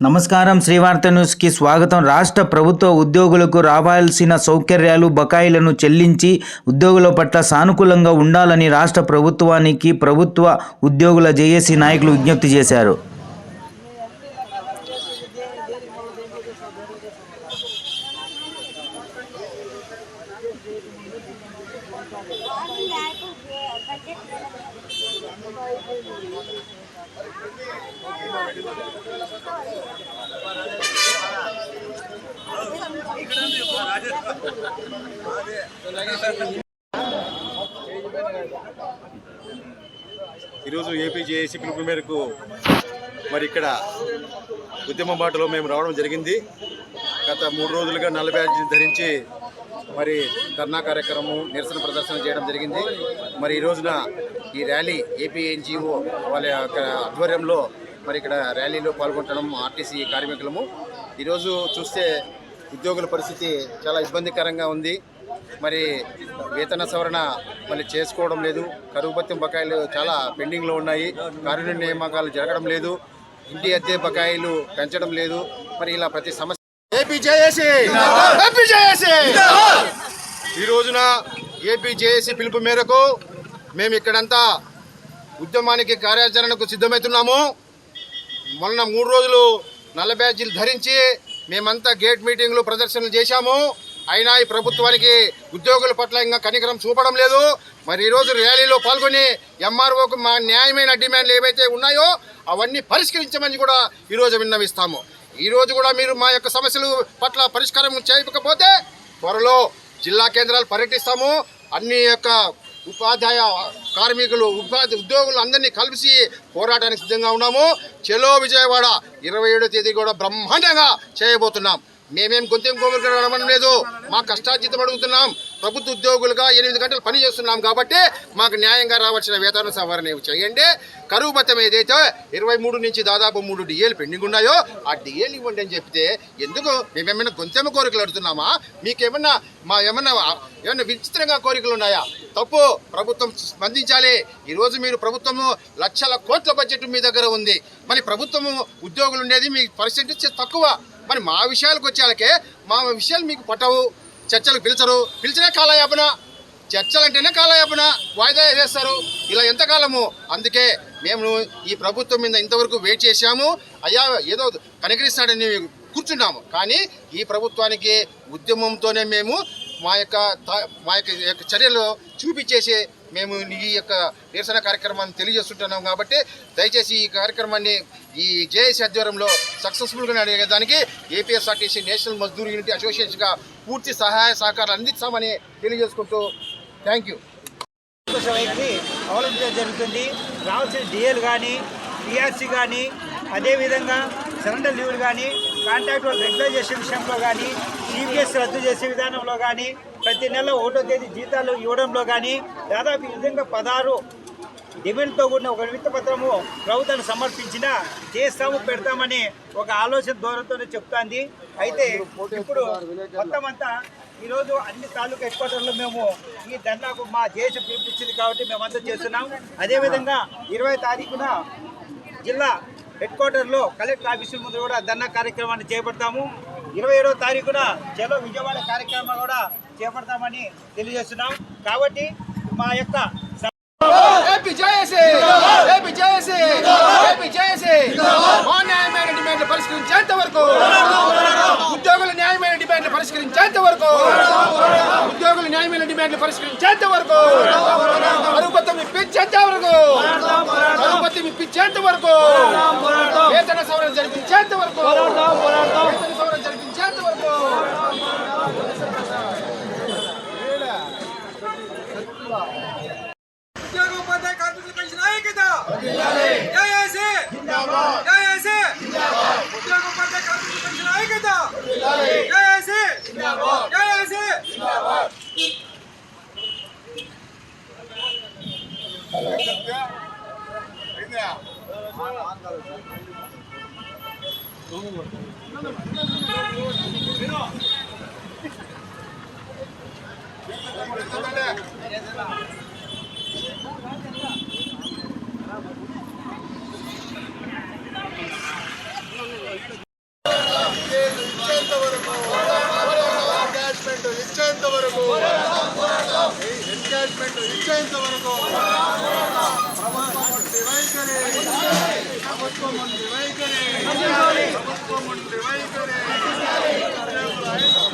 నమస్కారం శ్రీవార్త న్యూస్కి స్వాగతం. రాష్ట్ర ప్రభుత్వ ఉద్యోగులకు రావాల్సిన సౌకర్యాలు బకాయిలను చెల్లించి ఉద్యోగుల పట్ల సానుకూలంగా ఉండాలని రాష్ట్ర ప్రభుత్వానికి ప్రభుత్వ ఉద్యోగుల జేఏసీ నాయకులు విజ్ఞప్తి చేశారు. ఈరోజు ఏపీ జేఏసీ పిలుపు మేరకు మరి ఇక్కడ ఉద్యమ బాటలో మేము రావడం జరిగింది. గత మూడు రోజులుగా నల్ల బ్యాడ్జీ ధరించి మరి ధర్నా కార్యక్రమం నిరసన ప్రదర్శన చేయడం జరిగింది. మరి ఈ రోజున ఈ ర్యాలీ ఏపీ ఎన్జిఓ వాళ్ళ యొక్క ఆధ్వర్యంలో మరి ఇక్కడ ర్యాలీలో పాల్గొనడం ఆర్టీసీ కార్మికులము. ఈరోజు చూస్తే ఉద్యోగుల పరిస్థితి చాలా ఇబ్బందికరంగా ఉంది. మరి వేతన సవరణ మళ్ళీ చేసుకోవడం లేదు. కరువు భత్యం బకాయిలు చాలా పెండింగ్లో ఉన్నాయి. కార్మిక నియామకాలు జరగడం లేదు. ఇంటి అద్దె బకాయిలు పెంచడం లేదు. మరి ఇలా ప్రతి సమస్య ఈ రోజున ఏపీ జేఏసీ పిలుపు మేరకు మేము ఇక్కడంతా ఉద్యమానికి కార్యాచరణకు సిద్ధమవుతున్నాము. మొన్న మూడు రోజులు నల్ల బ్యాడ్జీలు ధరించి మేమంతా గేట్ మీటింగ్లు ప్రదర్శనలు చేశాము. అయినా ఈ ప్రభుత్వానికి ఉద్యోగుల పట్ల ఇంకా కనికరం చూపడం లేదు. మరి ఈరోజు ర్యాలీలో పాల్గొని ఎంఆర్ఓకు మా న్యాయమైన డిమాండ్లు ఏవైతే ఉన్నాయో అవన్నీ పరిష్కరించమని కూడా ఈరోజు విన్నవిస్తాము. ఈరోజు కూడా మీరు మా యొక్క సమస్యలు పట్ల పరిష్కారం చేయకపోతే త్వరలో జిల్లా కేంద్రాలు పర్యటిస్తాము. అన్ని యొక్క ఉపాధ్యాయ కార్మికులు ఉపాధి ఉద్యోగులు అందరినీ కలిసి పోరాటానికి సిద్ధంగా ఉన్నాము. చెలో విజయవాడ ఇరవై ఏడో తేదీ కూడా బ్రహ్మాండంగా చేయబోతున్నాం. మేమేం గొంతేం కోరికలు అడగడం లేదు మా కష్టార్జితం అడుగుతున్నాం ప్రభుత్వ ఉద్యోగులుగా ఎనిమిది గంటలు పని చేస్తున్నాం కాబట్టి మాకు న్యాయంగా రావాల్సిన వేతన సవరణ చేయండి కరువు భత్యం ఏదైతే ఇరవై మూడు నుంచి దాదాపు మూడు డిఏలు పెండింగ్ ఉన్నాయో ఆ డిఏలు ఇవ్వండి అని చెప్తే ఎందుకు మేమేమైనా గొంతెమ్మ కోరికలు అడుగుతున్నామా మీకేమన్నా మా ఏమన్నా ఏమన్నా విచిత్రంగా కోరికలు ఉన్నాయా తప్పు ప్రభుత్వం స్పందించాలి ఈరోజు మీరు ప్రభుత్వము లక్షల కోట్ల బడ్జెట్ మీ దగ్గర ఉంది మరి ప్రభుత్వము ఉద్యోగులు ఉండేది మీ పర్సెంటేజ్ తక్కువ మరి మా విషయాలకు వచ్చేళ్ళకే మా విషయాలు మీకు పట్టవు చర్చలకు పిలిచరు. పిలిచినే కాలయాపన చర్చలంటేనే కాలయాపన వాయిదా వేస్తారు ఇలా ఎంతకాలము? అందుకే మేము ఈ ప్రభుత్వం మీద ఇంతవరకు వెయిట్ చేశాము. అయ్యా ఏదో కనికరిస్తాడని కూర్చున్నాము. కానీ ఈ ప్రభుత్వానికి ఉద్యమంతోనే మేము మా యొక్క మా యొక్క యొక్క చర్యలు చూపించేసి మేము ఈ యొక్క నిరసన కార్యక్రమాన్ని తెలియజేస్తుంటున్నాం కాబట్టి దయచేసి ఈ కార్యక్రమాన్ని ఈ జేఏసీ ఆధ్వర్యంలో సక్సెస్ఫుల్గా అడిగేదానికి ఏపీఎస్ఆర్టీసీ నేషనల్ మజ్దూర్ యూనిటీ అసోసియేషన్గా పూర్తి సహాయ సహకారాలు అందిస్తామని తెలియజేసుకుంటూ థ్యాంక్ యూ. అవలంబించడం జరుగుతుంది. రావాల్సిన డిఎల్ కానీ పిఆర్సీ కానీ అదేవిధంగా సరెండర్ లీవ్లు కానీ కాంట్రాక్ట్ రెగ్యులైజేషన్ విషయంలో కానీ సిపిఎస్ రద్దు చేసే విధానంలో కానీ ప్రతి నెల ఒకటో తేదీ జీతాలు ఇవ్వడంలో కానీ దాదాపు ఈ విధంగా పదహారు డిమాండ్తో కూడిన ఒక విత్త పత్రము ప్రభుత్వానికి సమర్పించిన చేస్తాము పెడతామని ఒక ఆలోచన దూరంతోనే చెప్తాంది. అయితే ఇప్పుడు మొత్తం అంతా ఈరోజు అన్ని తాలూకా హెడ్ క్వార్టర్లో మేము ఈ ధర్నాకు మా దేశం పిలిపించింది కాబట్టి మేమంతా చేస్తున్నాం. అదేవిధంగా ఇరవై తారీఖున జిల్లా హెడ్ క్వార్టర్లో కలెక్టర్ ఆఫీసుల ముందు కూడా ధర్నా కార్యక్రమాన్ని చేపడతాము. ఇరవై ఏడవ తారీఖున చలో విజయవాడ కార్యక్రమం కూడా చేపడతామని తెలియజేస్తున్నాం. కాబట్టి మా యొక్క పరిష్కరించేంత వరకు ఉద్యోగుల న్యాయమైన డిమాండ్లు పరిష్కరించేంత వరకు ఉద్యోగుల న్యాయమైన డిమాండ్లు పరిష్కరించేంత వరకు అరుపత్తం ఇప్పించేంత వరకు అరుపత్తం ఇప్పించేంత వరకు వేతన సవరణ జరిపించేంత వరకు వేతన సవరణ नेता जय सिंह जिंदाबाद जय सिंह जिंदाबाद Thank you. వరకు. ప్రభుత్వం ఉండి వైఖరి ప్రభుత్వం వైఖరి ప్రభుత్వం